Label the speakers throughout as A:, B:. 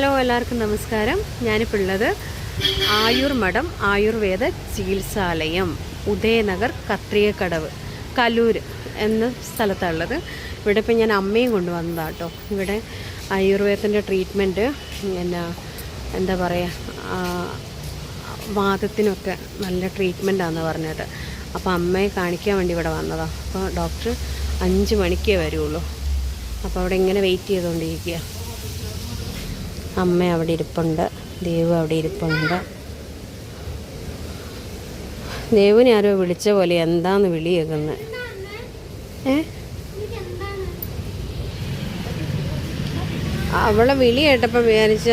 A: Hello എല്ലാവർക്കും നമസ്കാരം. ഞാനിപ്പോൾ ഉള്ളത് ആയുർ മഠം ആയുർവേദ ചികിത്സാലയം ഉദയനഗർ കത്രിയക്കടവ് കലൂർ എന്ന സ്ഥലത്താണുള്ളത്. ഇവിടെ ഇപ്പം ഞാൻ അമ്മയും കൊണ്ടുവന്നതാണ് കേട്ടോ ഇവിടെ ആയുർവേദത്തിന്റെ ട്രീറ്റ്മെന്റ് പിന്നെ എന്താ പറയുക വാദത്തിനൊക്കെ നല്ല ട്രീറ്റ്മെന്റാണെന്ന് പറഞ്ഞത്. അപ്പോൾ അമ്മയെ കാണിക്കാൻ വേണ്ടി ഇവിടെ വന്നതാണ് അപ്പോൾ ഡോക്ടർ അഞ്ച് മണിക്കേ വരുള്ളൂ. അപ്പോൾ അവിടെ ഇങ്ങനെ വെയിറ്റ് ചെയ്തുകൊണ്ടിരിക്കുക അമ്മ അവിടെ ഇരിപ്പുണ്ട്. ദേവ് അവിടെ ഇരിപ്പുണ്ട്. ദേവിനെ ആരോ വിളിച്ച പോലെ എന്താന്ന് വിളിയേക്കുന്നത് ഏ? അവളെ വിളി കേട്ടപ്പോൾ വിചാരിച്ച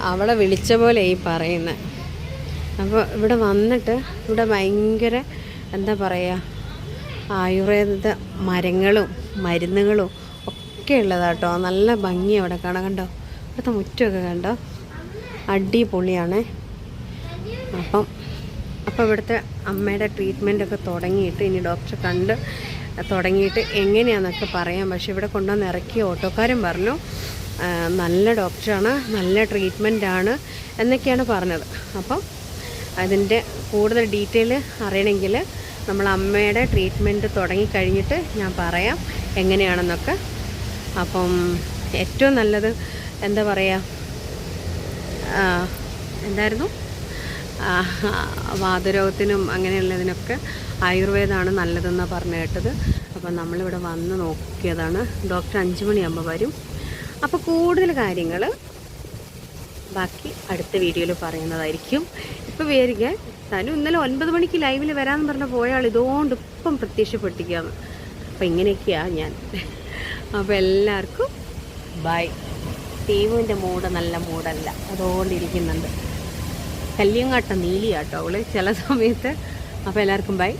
A: അവളെ വിളിച്ച പോലെ ഈ പറയുന്നത് അപ്പോൾ ഇവിടെ വന്നിട്ട് ഇവിടെ ഭയങ്കര എന്താ പറയുക ആയുർവേദ മരങ്ങളും മരുന്നുകളും ഒക്കെ ഉള്ളതാട്ടോ നല്ല ഭംഗി അവിടെ കാണാൻ. കണ്ടോ? ഇവിടുത്തെ മുറ്റമൊക്കെ കണ്ടോ? അടിപൊളിയാണേ. അപ്പം അപ്പോൾ ഇവിടുത്തെ അമ്മയുടെ ട്രീറ്റ്മെന്റ് ഒക്കെ തുടങ്ങിയിട്ട് ഇനി ഡോക്ടറെ കണ്ട് തുടങ്ങിയിട്ട് എങ്ങനെയാണെന്നൊക്കെ പറയാം. പക്ഷേ ഇവിടെ കൊണ്ടുവന്ന് ഇറക്കിയ ഓട്ടോക്കാരൻ പറഞ്ഞു നല്ല ഡോക്ടറാണ് നല്ല ട്രീറ്റ്മെന്റാണ് എന്നൊക്കെയാണ് പറഞ്ഞത്. അപ്പം അതിന്റെ കൂടുതൽ ഡീറ്റെയിൽ അറിയണമെങ്കിൽ നമ്മൾ അമ്മയുടെ ട്രീറ്റ്മെന്റ് തുടങ്ങിക്കഴിഞ്ഞിട്ട് ഞാൻ പറയാം എങ്ങനെയാണെന്നൊക്കെ. അപ്പം ഏറ്റവും നല്ലത് എന്താ പറയുക എന്തായിരുന്നു? വാതരോഗത്തിനും അങ്ങനെയുള്ളതിനൊക്കെ ആയുർവേദമാണ് നല്ലതെന്നാണ് പറഞ്ഞു കേട്ടത്. അപ്പം നമ്മളിവിടെ വന്ന് നോക്കിയതാണ്. ഡോക്ടർ അഞ്ച് മണിയാകുമ്പോൾ വരും. അപ്പോൾ കൂടുതൽ കാര്യങ്ങൾ ബാക്കി അടുത്ത വീഡിയോയിൽ പറയുന്നതായിരിക്കും. ഇപ്പോൾ വിചാരിക്കാൻ തനു ഇന്നലെ ഒൻപത് മണിക്ക് ലൈവിൽ വരാമെന്ന് പറഞ്ഞ പോയാൾ ഇതുകൊണ്ട് ഇപ്പം പ്രത്യക്ഷപ്പെട്ടിരിക്കുകയാണ്. അപ്പം ഇങ്ങനെയൊക്കെയാണ് ഞാൻ. അപ്പോൾ എല്ലാവർക്കും ബൈ. ടീമുവിന്റെ മൂഡ് നല്ല മൂഡല്ല അതുകൊണ്ടിരിക്കുന്നുണ്ട് കല്യങ്കാട്ട നീലിയാട്ടോ അവൾ ചില സമയത്ത്. അപ്പോൾ എല്ലാവർക്കും ബൈ